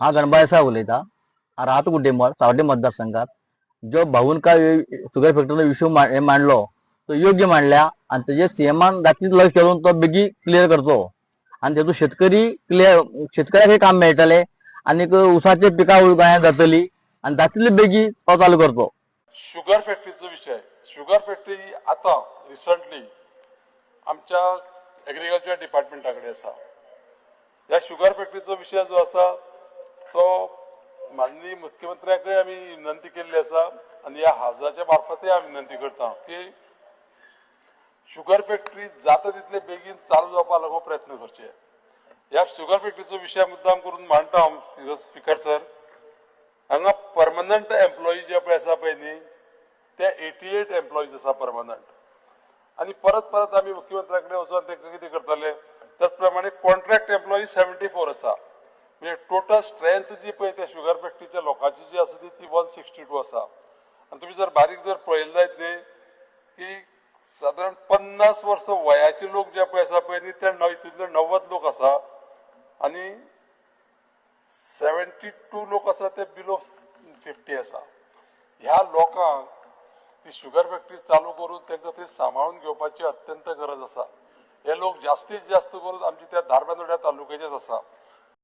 हा गणबाई साहेब उलयता राहत गुड्डेमळ सावड्डे मतदारसंघात. जो भाऊनका शुगर फॅक्टरीचा विषय मा- मांडलो तो योग्य मांडल्या आणि त्याचे सीएमान जातीत लक्ष घालून तो बेगी क्लिअर करतो. आणि तेतून शेतकरी क्लिअर शेतकऱ्याक हे काम मेळटले आणि उसाचे पिका गोंयांत जातली आणि दाखली बेगी तो चालू करतो. शुगर फॅक्टरीचो विषय शुगर फॅक्टरी आता रिसंटली आमच्या एग्रीकल्चर डिपार्टमेंटा कडेन आसा ह्या शुगर फॅक्टरीचो विशय जो आसा तो माननीय मुख्यमंत्र्याकय आमी विनंती केल्ली आसा आनी ह्या हावजाच्या मार्फतय आम्ही विनंती करता की शुगर फॅक्टरी जाता तितले बेगीन चालू जावपाक लागून हो प्रयत्न करचे ह्या शुगर फॅक्टरीचो विशय मुद्दाम करून मांडटा हांव स्पिकर सर हांगा परमनंट एम्प्लॉई जे पळय आसा पळय न्ही ते एटी एट एम्प्लॉईज आसा परमनंट आणि परत परत आम्ही मुख्यमंत्र्याकडे वचून ते कितें करताले? त्याच प्रमाणे कॉन्ट्रॅक्ट एम्प्लॉई सेव्हन्टी फोर आसा म्हणजे टोटल स्ट्रेंथ जी पळय त्या शुगर फॅक्टरीच्या लोकांची जी आसा ती ती वन सिक्स्टी टू आसा आनी तुम्ही जर बारीक जर पळयलें जायत न्ही की सादारण पन्नास वर्स वयाचे लोक जे पळय आसा पळय न्ही ते हितूंतले णव्वद लोक आसा आनी सेव्हन्टी टू लोक आसा ते बिलो फिफ्टी आसा ह्या लोकांक ती शुगर फॅक्टरी चालू करून तांकां ती सांबाळून घेवपाची अत्यंत गरज आसा हे लोक जास्तीत जास्त करून आमच्या त्या धारबांदोड्या तालुक्याचेच आसा